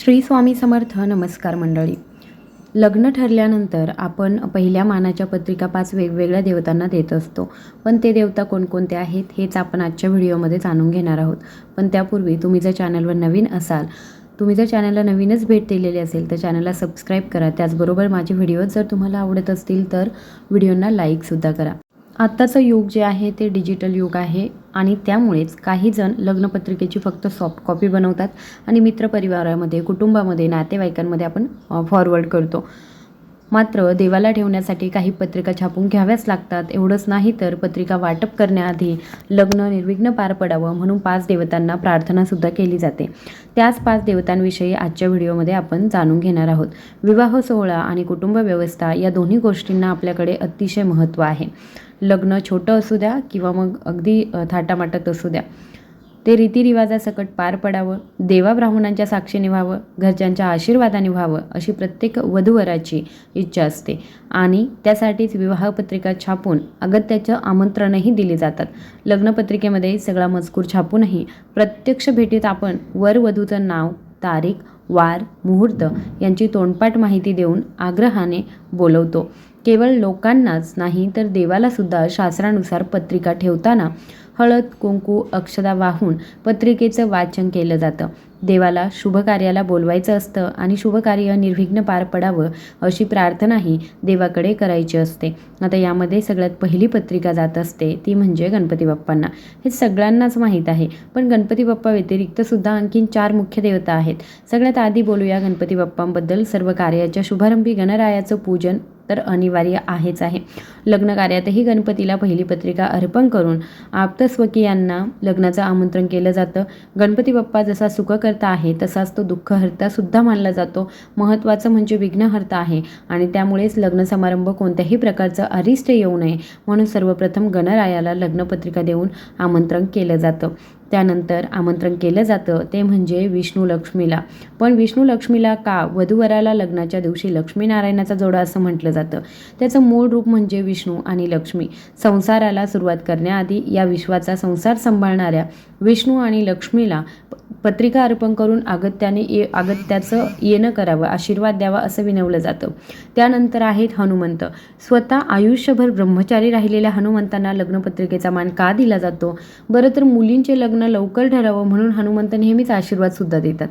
श्री स्वामी समर्थ नमस्कार मंडळी. लग्न ठरल्यानंतर आपण पहिल्या मानाच्या पत्रिका पाच वेगवेगळ्या देवतांना देत असतो. पण ते देवता कोणकोणते आहेत हेच आपण आजच्या व्हिडिओमध्ये जाणून घेणार आहोत. पण त्यापूर्वी तुम्ही जर चॅनलवर नवीन असाल तुम्ही जर चॅनलला नवीनच भेट दिलेली असेल तर चॅनलला सबस्क्राईब करा. त्याचबरोबर माझे व्हिडिओ जर तुम्हाला आवडत असतील तर व्हिडिओंना लाईकसुद्धा करा. आत्ताचं युग जे आहे ते डिजिटल युग आहे आणि त्यामुळेच काही जण लग्नपत्रिकेची फक्त सॉफ्ट कॉपी बनवतात आणि मित्रपरिवारामध्ये कुटुंबामध्ये नातेवाईकांमध्ये आपण फॉरवर्ड करतो. मात्र देवाला ठेवण्यासाठी काही पत्रिका छापून घ्याव्याच लागतात. एवढंच नाही तर पत्रिका वाटप करण्याआधी लग्न निर्विघ्न पार पडावं म्हणून पाच देवतांना प्रार्थनासुद्धा केली जाते. त्याच पाच देवतांविषयी आजच्या व्हिडिओमध्ये आपण जाणून घेणार आहोत. विवाह सोहळा आणि कुटुंब व्यवस्था या दोन्ही गोष्टींना आपल्याकडे अतिशय महत्त्व आहे. लग्न छोटं असू द्या किंवा मग अगदी थाटामाटत थाटामाटात असू द्या. ते रीतिरिवाजासकट पार पडावं देवा ब्राह्मणांच्या साक्षीने व्हावं घरच्यांच्या आशीर्वादाने व्हावं अशी प्रत्येक वधूवराची इच्छा असते. आणि त्यासाठीच विवाहपत्रिका छापून अगत्याचं आमंत्रणही दिले जातात. लग्नपत्रिकेमध्ये सगळा मजकूर छापूनही प्रत्यक्ष भेटीत आपण वरवधूचं नाव तारीख वार मुहूर्त यांची तोंडपाठ माहिती देऊन आग्रहाने बोलवतो. केवळ लोकांनाच नाही तर देवालासुद्धा शास्त्रानुसार पत्रिका ठेवताना हळद कुंकू अक्षदा वाहून पत्रिकेचं वाचन केलं जातं. देवाला शुभकार्याला बोलवायचं असतं आणि शुभकार्य निर्विघ्न पार पडावं अशी प्रार्थनाही देवाकडे करायची असते. आता यामध्ये सगळ्यात पहिली पत्रिका जात असते ती म्हणजे गणपती बाप्पांना. हे सगळ्यांनाच माहीत आहे पण गणपती बाप्पा व्यतिरिक्तसुद्धा आणखीन चार मुख्य देवता आहेत. सगळ्यात आधी बोलूया गणपती बाप्पांबद्दल. सर्व कार्याच्या शुभारंभी गणरायाचं पूजन तर अनिवार्य आहेच आहे. लग्न कार्यातही गणपतीला पहिली पत्रिका अर्पण करून आप्तस्वकीयांना लग्नाचं आमंत्रण केलं जातं. गणपती बाप्पा जसा सुखकर्ता आहे तसाच तो दुःखहर्ता सुद्धा मानला जातो. महत्त्वाचं म्हणजे विघ्नहर्ता आहे आणि त्यामुळेच लग्न समारंभ कोणत्याही प्रकारचं अरिष्ट येऊ नये म्हणून सर्वप्रथम गणरायाला लग्नपत्रिका देऊन आमंत्रण केलं जातं. त्यानंतर आमंत्रण केलं जातं ते म्हणजे विष्णू लक्ष्मीला. पण विष्णू लक्ष्मीला का? वधूवराला लग्नाच्या दिवशी लक्ष्मीनारायणाचा जोडा असं म्हटलं जातं. त्याचं मूळ रूप म्हणजे विष्णू आणि लक्ष्मी. संसाराला सुरुवात करण्याआधी या विश्वाचा संसार सांभाळणाऱ्या विष्णू आणि लक्ष्मीला पत्रिका अर्पण करून अगत्याने ये अगत्याचं येणं करावं आशीर्वाद द्यावा असं विनवलं जातं. त्यानंतर आहेत हनुमंत. स्वतः आयुष्यभर ब्रह्मचारी राहिलेल्या हनुमंतांना लग्नपत्रिकेचा मान का दिला जातो? बरं तर मुलींचे लग्न लवकर ठरावं म्हणून हनुमंत नेहमीच आशीर्वादसुद्धा देतात.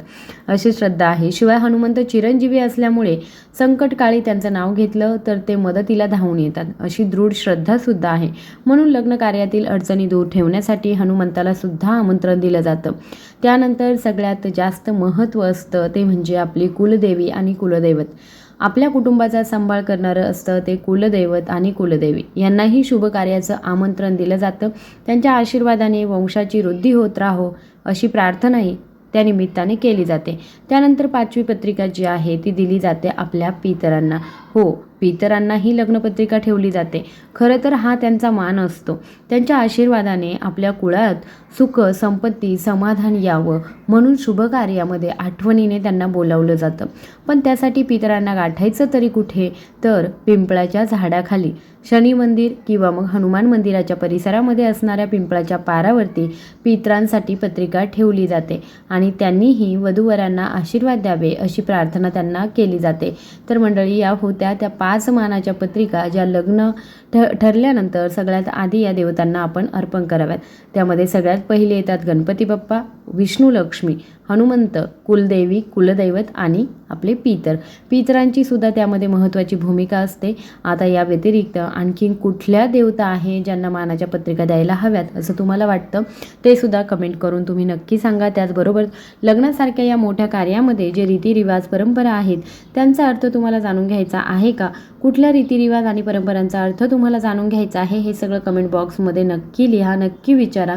अशी श्रद्धा आहे. शिवाय हनुमंत चिरंजीवी असल्यामुळे संकटकाळी त्यांचं नाव घेतलं तर ते मदतीला धावून येतात. अशी दृढ श्रद्धासुद्धा आहे. म्हणून लग्न कार्यातील अडचणी दूर ठेवण्यासाठी हनुमंताला सुद्धा आमंत्रण दिलं जातं. त्यानंतर सगळ्यात जास्त महत्त्व असतं ते म्हणजे आपली कुलदेवी आणि कुलदैवत. आपल्या कुटुंबाचा सांभाळ करणारं असतं ते कुलदैवत आणि कुलदेवी. यांनाही शुभ कार्याचं आमंत्रण दिलं जातं. त्यांच्या आशीर्वादाने वंशाची वृद्धी होत राहो अशी प्रार्थनाही त्या निमित्ताने केली जाते. त्यानंतर पाचवी पत्रिका जी आहे ती दिली जाते आपल्या पितरांना. हो पितरांनाही लग्नपत्रिका ठेवली जाते. खरं तर हा त्यांचा मान असतो. त्यांच्या आशीर्वादाने आपल्या कुळात सुख संपत्ती समाधान यावं म्हणून शुभ कार्यामध्ये आठवणीने त्यांना बोलावलं जातं. पण त्यासाठी पितरांना गाठायचं तरी कुठे? तर पिंपळाच्या झाडाखाली. शनी मंदिर किंवा मग हनुमान मंदिराच्या परिसरामध्ये असणाऱ्या पिंपळाच्या पारावरती पितरांसाठी पत्रिका ठेवली जाते आणि त्यांनीही वधूवरांना आशीर्वाद द्यावे अशी प्रार्थना त्यांना केली जाते. तर मंडळी या होत्या त्या पा पाच मानाच्या पत्रिका ज्या लग्न ठ ठरल्यानंतर सगळ्यात आधी या देवतांना आपण अर्पण कराव्यात. त्यामध्ये सगळ्यात पहिले येतात गणपती बाप्पा विष्णू लक्ष्मी. हनुमंत कुलदेवी कुलदैवत आणि आपले पितर. पितरांची सुद्धा त्यामध्ये महत्त्वाची भूमिका असते. आता या व्यतिरिक्त आणखीन कुठल्या देवता आहे ज्यांना मानाच्या पत्रिका द्यायला हव्यात असं तुम्हाला वाटतं? ते सुद्धा कमेंट करून तुम्ही नक्की सांगा. त्याचबरोबर लग्नासारख्या या मोठ्या कार्यामध्ये जे रीतिरिवाज परंपरा आहेत त्यांचा अर्थ तुम्हाला जाणून घ्यायचा आहे का? कुठल्या रीतिरिवाज आणि परंपरांचा अर्थ तुम्हाला जाणून घ्यायचा आहे हे सगळं कमेंट बॉक्समध्ये नक्की लिहा नक्की विचारा.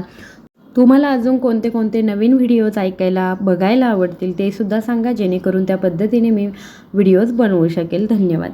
तुम्हाला अजून कोणते कोणते नवीन व्हिडिओज ऐकायला बघायला आवडतील ते सुद्धा सांगा जेणेकरून त्या पद्धतीने मी व्हिडिओज बनवू शकेल. धन्यवाद.